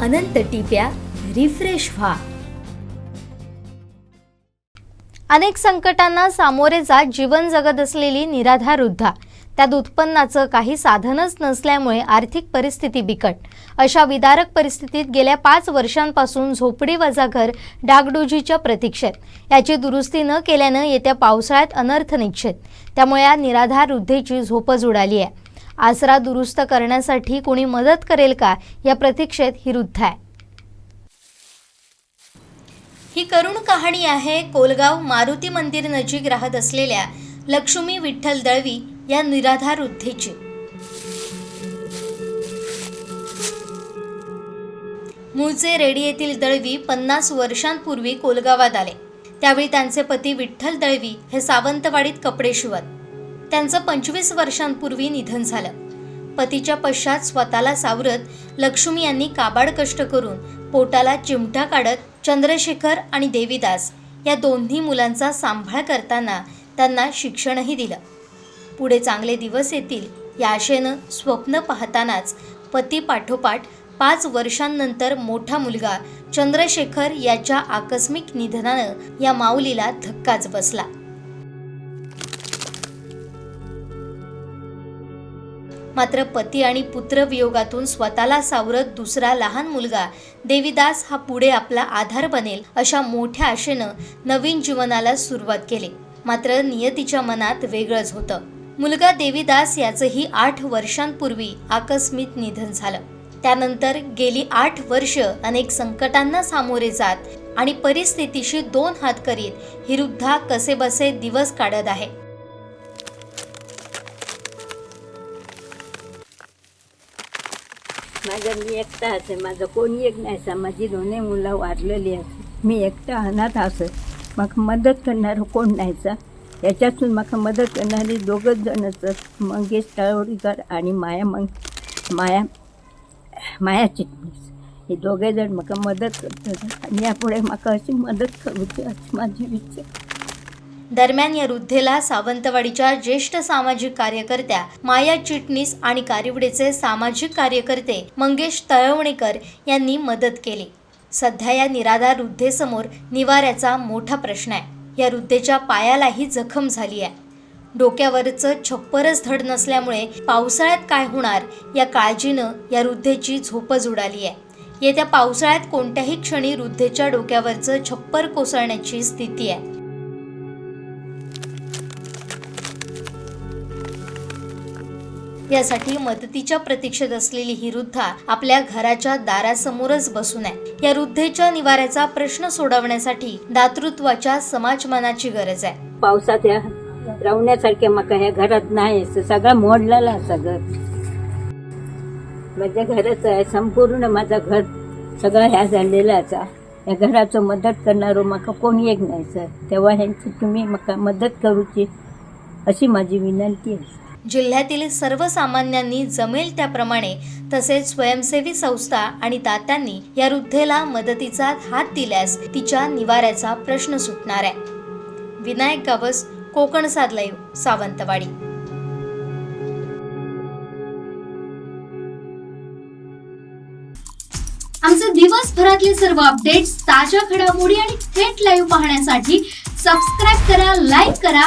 अनंत टिप्या refresh व्हा. अनेक संकटांना सामोरे जात जीवन जगत असलेली निराधार वृद्धा. त्यात उत्पन्नाचं काही साधनच नसल्यामुळे आर्थिक परिस्थिती बिकट. अशा विदारक परिस्थितीत गेल्या पाच वर्षांपासून झोपडी वजा घर डागडुजीच्या प्रतीक्षेत. याची दुरुस्ती न केल्यानं येत्या पावसाळ्यात अनर्थ निश्चित. त्यामुळे या निराधार वृद्धेची झोपच उडाली आहे. आसरा दुरुस्त करण्यासाठी कोणी मदत करेल का? या प्रतीक्षेत ही वृद्ध आहे. ही करुण कहाणी आहे. कोलगाव मारुती मंदिर नजीक राहत असलेल्या लक्ष्मी विठ्ठल दळवी या निराधार वृद्धेची. मूळचे रेडी येथील दळवी पन्नास वर्षांपूर्वी कोलगावात आले. त्यावेळी त्यांचे पती विठ्ठल दळवी हे सावंतवाडीत कपडे शिवत. त्यांचं पंचवीस वर्षांपूर्वी निधन झालं. पतीच्या पश्चात स्वतःला सावरत लक्ष्मी यांनी काबाड कष्ट करून पोटाला चिमटा काढत चंद्रशेखर आणि देवीदास या दोन्ही मुलांचा सांभाळ करताना त्यांना शिक्षणही दिलं. पुढे चांगले दिवस येतील या आशेनं स्वप्न पाहतानाच पती पाठोपाठ पाच वर्षांनंतर मोठा मुलगा चंद्रशेखर याच्या आकस्मिक निधनानं या माऊलीला धक्काच बसला. मात्र पती आणि पुत्र वियोगातून स्वतःला सावरत दुसरा लहान मुलगा देवीदास हा पुढे आपला आधार बनेल अशा मोठ्या आशेनं नवीन जीवनाला सुरुवात केली. मात्र नियतीच्या मनात वेगळंच होतं. मुलगा देवीदास याचंही आठ वर्षांपूर्वी आकस्मिक निधन झालं. त्यानंतर गेली आठ वर्ष अनेक संकटांना सामोरे जात आणि परिस्थितीशी दोन हात करीत ही वृद्धा दिवस काढत आहे. माझं मी एकटा असे माझं कोणी एक नाही सा माझी दोन्ही मुलं वारलेली आहेत. मी एकटा अनाथ असं. मग मदत करणारं कोण नाहीचा याच्यातून म्हाका मदत करणारी दोघंच जण असत मंगेश तळवडीकर आणि माया मंग माया माया चिटणीस. हे दोघे जण म्हाका मदत करतात. आणि यापुढे म्हाका अशी मदत करूची अशी माझी इच्छा दरम्यान या वृद्धेला सावंतवाडीच्या ज्येष्ठ सामाजिक कार्यकर्त्या माया चिटणीस आणि कारिवडेचे सामाजिक कार्यकर्ते मंगेश तळवणेकर यांनी मदत केली. सध्या या निराधार वृद्धेसमोर निवाऱ्याचा मोठा प्रश्न आहे. या वृद्धेच्या पायालाही जखम झाली आहे. डोक्यावरचं छप्परच धड नसल्यामुळे पावसाळ्यात काय होणार या काळजीनं या वृद्धेची झोपच उडाली आहे. येत्या पावसाळ्यात कोणत्याही क्षणी वृद्धेच्या डोक्यावरचं छप्पर कोसळण्याची स्थिती आहे. यासाठी मदतीच्या प्रतीक्षेत असलेली ही वृद्धा आपल्या घराच्या दारासमोरच बसून आहे. या वृद्धेच्या निवाऱ्याचा प्रश्न सोडवण्यासाठी दातृत्वाच्या समाजमानाची गरज आहे. पावसात या राहण्यासारखे मका ह्या घरात नाही असं सगळं मोडलेलं असं घर माझ्या घराचं आहे संपूर्ण माझं घर सगळं ह्या झालेलाच असा या घराचं मदत करणारो मका कोणी एक नाही सर. तेव्हा ह्यांची तुम्ही म्हाका मदत करूची अशी माझी विनंती आहे जिल्ह्यातील सर्वसामान्यांनी जमेल त्याप्रमाणे तसेच स्वयंसेवी संस्था आणि दात्यांनी या वृद्धेला मदतीचा हात दिल्यास तिच्या निवाऱ्याचा प्रश्न सुटणार आहे. विनायक गावस कोकण लाईव्ह सावंतवाडी. आमचे दिवसभरातले सर्व अपडेट्स ताज्या घडामोडी आणि थेट लाईव्ह पाहण्यासाठी सबस्क्राईब करा लाईक करा